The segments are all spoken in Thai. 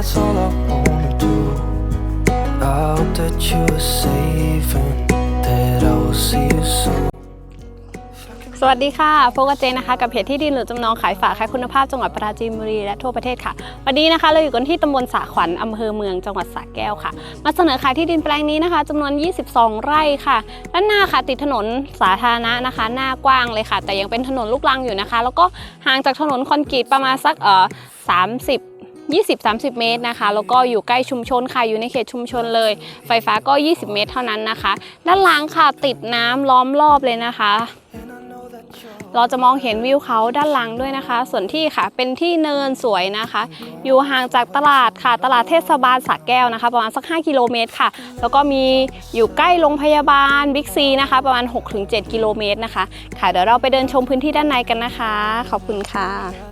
that's all I wanna do. I hope that you are safe and that I will see you soon. สวัสดีค่ะโฟกัสเจนนะคะ กับเพจที่ดินหรือจำนองขายฝากขายคุณภาพจังหวัดปราจีนบุรีและทั่วประเทศค่ะ วันนี้นะคะเราอยู่กันที่ตำบลสาขวัญอำเภอเมืองจังหวัดสระแก้วค่ะ มาเสนอขายที่ดินแปลงนี้นะคะจำนวน 22 ไร่ค่ะด้านหน้าค่ะติดถนนสาธารณะนะคะ หน้ากว้างเลยค่ะ แต่ยังเป็นถนนลูกรังอยู่นะคะ แล้วก็ห่างจากถนนคอนกรีตประมาณสักเอ่อ30 20-30 เมตรนะคะ แล้วก็อยู่ใกล้ชุมชนค่ะอยู่ในเขตชุมชนเลย ไฟฟ้าก็ 20 เมตรเท่านั้นนะคะ ด้านหล่างค่ะติดน้ำล้อมรอบเลยนะคะ เราจะมองเห็นวิวเขาด้านหลังด้วยนะคะ ส่วนที่ค่ะเป็นที่เนินสวยนะคะ อยู่ห่างจากตลาดค่ะ ตลาดเทศบาลสระแก้วนะคะ ประมาณสัก 5 กิโลเมตรค่ะ แล้วก็มีอยู่ใกล้โรงพยาบาลบิ๊กซีนะคะ ประมาณ 6-7 กิโลเมตรนะคะ ค่ะเดี๋ยวเราไปเดินชมพื้นที่ด้านในกันนะคะ ขอบคุณค่ะ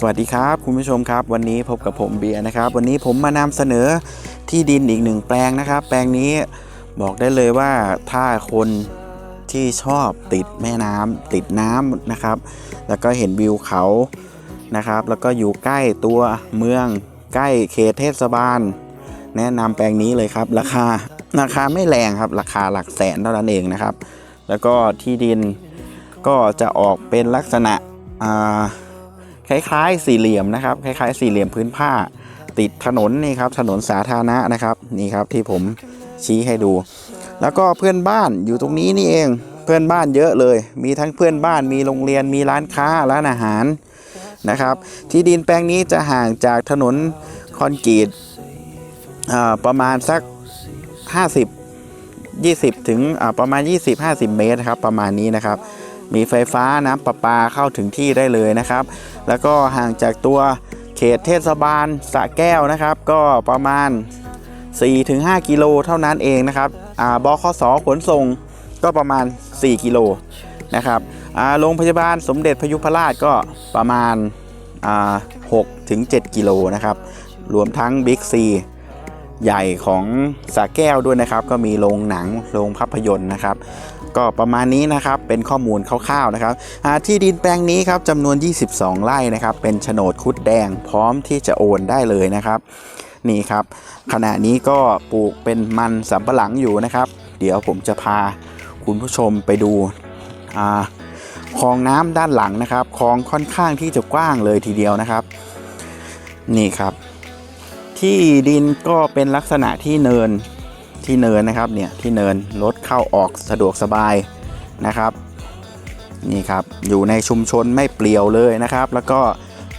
สวัสดีครับ คุณผู้ชมครับ วันนี้พบกับผมเบียร์นะครับ วันนี้ผมมานำเสนอที่ดินอีกหนึ่งแปลงนะครับ แปลงนี้บอกได้เลยว่าถ้าคนที่ชอบติดแม่น้ำติดน้ำนะครับ แล้วก็เห็นวิวเขานะครับ แล้วก็อยู่ใกล้ตัวเมืองใกล้เขตเทศบาล แนะนำแปลงนี้เลยครับ ราคาราคาไม่แรงครับ ราคาหลักแสนเท่านั้นเองนะครับ แล้วก็ที่ดินก็จะออกเป็นลักษณะอ่า คล้ายๆสี่เหลี่ยมนะครับคล้ายๆสี่เหลี่ยมพื้นผ้า ติดถนนนี่ครับถนนสาธารณะนะครับนี่ครับที่ผมชี้ให้ดู แล้วก็เพื่อนบ้านอยู่ตรงนี้นี่เองเพื่อนบ้านเยอะเลย มีทั้งเพื่อนบ้านมีโรงเรียนมีร้านค้าร้านอาหารนะครับ ที่ดินแปลงนี้จะห่างจากถนนคอนกรีตประมาณสัก 50 20 ถึงอ่าประมาณ 20-50 เมตรครับประมาณนี้นะครับ มีไฟฟ้าน้ำประปาเข้าถึงที่ได้เลยนะครับ แล้วก็ห่างจากตัวเขตเทศบาลสระแก้วนะครับ ก็ประมาณ 4-5 กิโลเท่านั้นเองนะครับอ่าบขสขนส่งก็ประมาณ 4 กิโลนะครับอ่าโรงพยาบาลสมเด็จพยุพราชก็ประมาณอ่า6ถึง7กิโลนะครับ รวมทั้งบิ๊กซีใหญ่ของสระแก้วด้วยนะครับ ก็มีโรงหนัง โรงภาพยนตร์นะครับ ก็ประมาณนี้นะครับเป็นข้อมูลคร่าวๆนะครับที่ดินแปลงนี้ครับจำนวน 22 ไร่นะครับเป็นโฉนดคุดแดงพร้อมที่จะโอนได้เลยนะครับนี่ครับขณะนี้ก็ปลูกเป็นมันสำปะหลังอยู่นะครับ เดี๋ยวผมจะพาคุณผู้ชมไปดูคลองน้ำด้านหลังนะครับคลองค่อนข้างที่จะกว้างเลยทีเดียวนะครับ นี่ครับ ที่ดินก็เป็นลักษณะที่เนิน ที่เนินนะครับเนี่ยที่เนินรถเข้าออกสะดวกสบายนะครับนี่ครับอยู่ในชุมชนไม่เปลี่ยวเลยนะครับ แล้วก็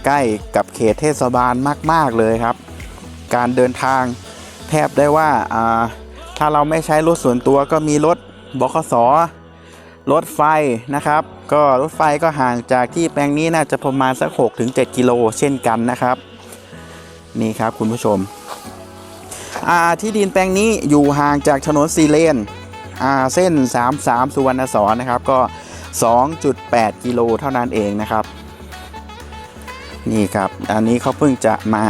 ใกล้กับเขตเทศบาลมาก ๆเลยครับ การเดินทางแทบได้ว่าอ่าถ้าเราไม่ใช้รถส่วนตัวก็มีรถบขสรถไฟนะครับ ก็รถไฟก็ห่างจากที่แปลงนี้น่าจะประมาณสัก 6-7 กิโลเช่นกันนะครับ นี่ครับคุณผู้ชม ที่ดินแปลงนี้อยู่ห่างจากถนนสีเลนเส้น 33 สุวรรณสอนนะครับก็ 2.8 กิโลเท่านั้นเองนะครับ นี่ครับอันนี้เขาเพิ่งจะมา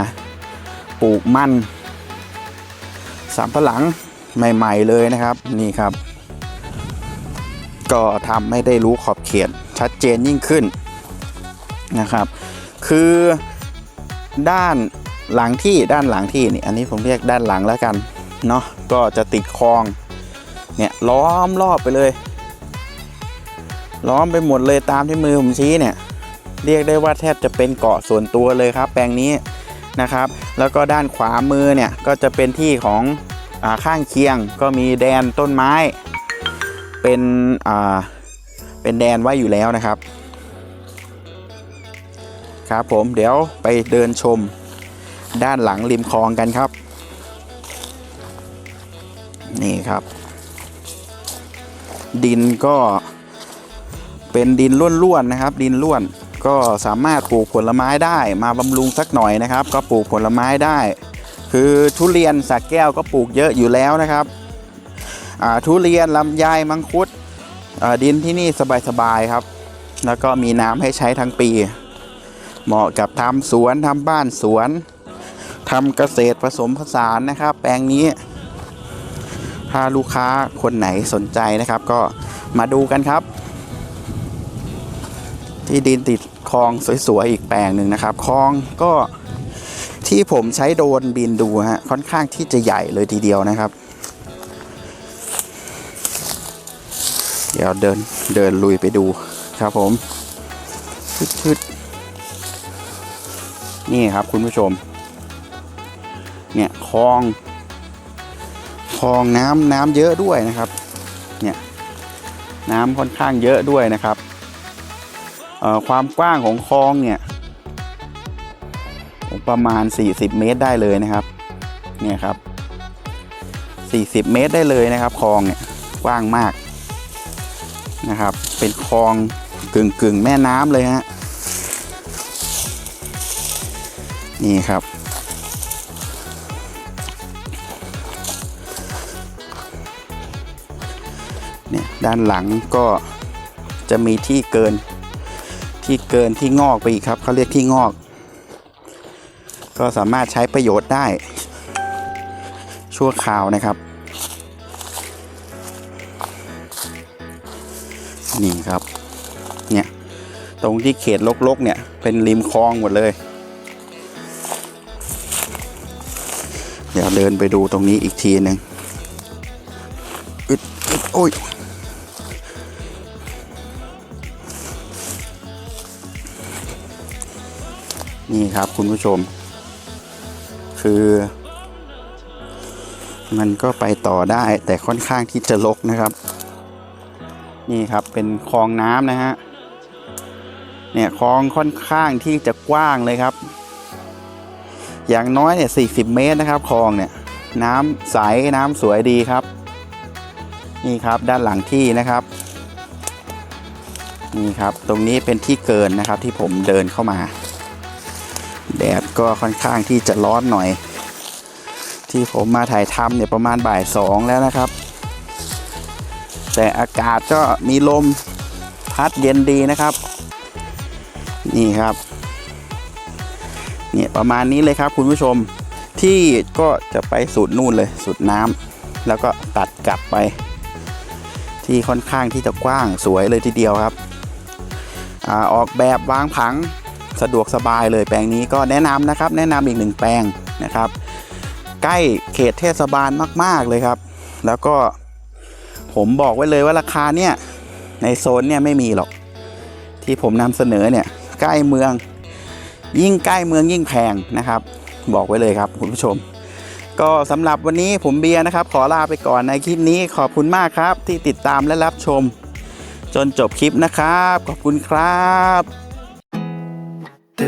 ปลูกมันสำปะหลังใหม่ๆเลยนะครับนี่ครับ ก็ทำให้ได้รู้ขอบเขตชัดเจนยิ่งขึ้นนะครับ คือด้าน หลังที่ด้านหลังที่นี่อันนี้ผมเรียกด้านหลังแล้วกันเนาะก็จะติดคลองเนี่ยล้อมรอบไปเลย ล้อมไปหมดเลยตามที่มือผมชี้เนี่ยเรียกได้ว่าแทบจะเป็นเกาะส่วนตัวเลยครับ แปลงนี้นะครับ แล้วก็ด้านขวามือเนี่ยก็จะเป็นที่ของอข้างเคียงก็มีแดนต้นไม้ เป็นเป็นแดนไว้อยู่แล้วนะครับ ครับผมเดี๋ยวไปเดินชม ด้านหลังริมคลองกันครับ นี่ครับ ดินก็เป็นดินล้วนๆนะครับ ดินล้วนก็สามารถปลูกผลไม้ได้มาบำรุงสักหน่อยนะครับ ก็ปลูกผลไม้ได้ คือทุเรียนสักแก้วก็ปลูกเยอะอยู่แล้วนะครับทุเรียนลำไยมังคุดดินที่นี่สบายๆครับ แล้วก็มีน้ำให้ใช้ทั้งปี เหมาะกับทำสวนทำบ้านสวน ทำเกษตรผสมผสานนะครับ แปลงนี้ ถ้าลูกค้าคนไหนสนใจนะครับ ก็มาดูกันครับ ที่ดินติดคลองสวยๆอีกแปลงหนึ่งนะครับคลองก็ที่ผมใช้โดรนบินดูฮะค่อนข้างที่จะใหญ่เลยทีเดียวนะครับ เดี๋ยวเดินเดินลุยไปดูครับผมพึดๆนี่ครับคุณผู้ชม เนี่ยคลองคลองน้ำน้ำเยอะด้วยนะครับเนี่ยน้ำค่อนข้างเยอะด้วยนะครับความกว้างของคลองเนี่ยประมาณ 40 เมตรได้เลยนะครับเนี่ยครับ 40 เมตรได้เลยนะครับคลองเนี่ยกว้างมากนะครับ เป็นคลองกึ่งกึ่งแม่น้ำเลยฮะนี่ครับ ด้านหลังก็จะมีที่เกินที่เกินที่งอกไปอีกครับเขาเรียกที่งอก ก็สามารถใช้ประโยชน์ได้ ชั่วคราวนะครับ นี่ครับเนี่ยตรงที่เขตลกๆเนี่ยเป็นริมคลองหมดเลย เดี๋ยวเดินไปดูตรงนี้อีกทีหนึ่งอึดอึดโอ้ย นี่ครับคุณผู้ชม คือ มันก็ไปต่อได้แต่ค่อนข้างที่จะลกนะครับ นี่ครับเป็นคลองน้ำนะฮะเนี่ยคลองค่อนข้างที่จะกว้างเลยครับ อย่างน้อยเนี่ย40เมตรนะครับคลองเนี่ยน้ำใสน้ำสวยดีครับ นี่ครับด้านหลังที่นะครับนี่ครับตรงนี้เป็นที่เกินนะครับที่ผมเดินเข้ามา แดดก็ค่อนข้างที่จะร้อนหน่อย ที่ผมมาถ่ายทำเนี่ยประมาณบ่ายสองแล้วนะครับ แต่อากาศก็มีลมพัดเย็นดีนะครับ นี่ครับเนี่ยประมาณนี้เลยครับคุณผู้ชมที่ก็จะไปสุดนู่นเลยสุดน้ำแล้วก็ตัดกลับไป ที่ค่อนข้างที่จะกว้างสวยเลยทีเดียวครับอออกแบบวางผัง สะดวกสบายเลยแปลงนี้ก็แนะนำนะครับ แนะนำอีกหนึ่งแปลงนะครับ ใกล้เขตเทศบาลมาก ๆเลยครับ แล้วก็ผมบอกไว้เลยว่าราคาเนี่ยในโซนเนี่ยไม่มีหรอก ที่ผมนำเสนอเนี่ยใกล้เมือง ยิ่งใกล้เมืองยิ่งแพงนะครับ บอกไว้เลยครับคุณผู้ชม ก็สำหรับวันนี้ผมเบียร์นะครับ ขอลาไปก่อนในคลิปนี้ขอบคุณมากครับ ที่ติดตามและรับชม จนจบคลิปนะครับ ขอบคุณครับ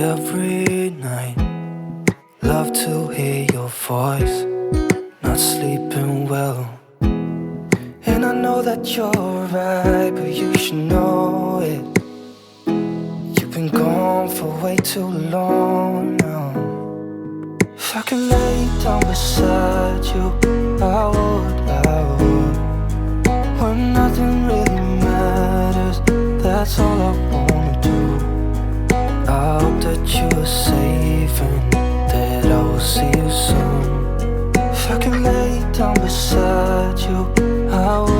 Every night. Love to hear your voice, not sleeping well. And I know that you're right, but you should know it. You've been gone for way too long now. If I could lay down beside you, I would, you were and that I will see you soon. If I can lay down beside you, I would,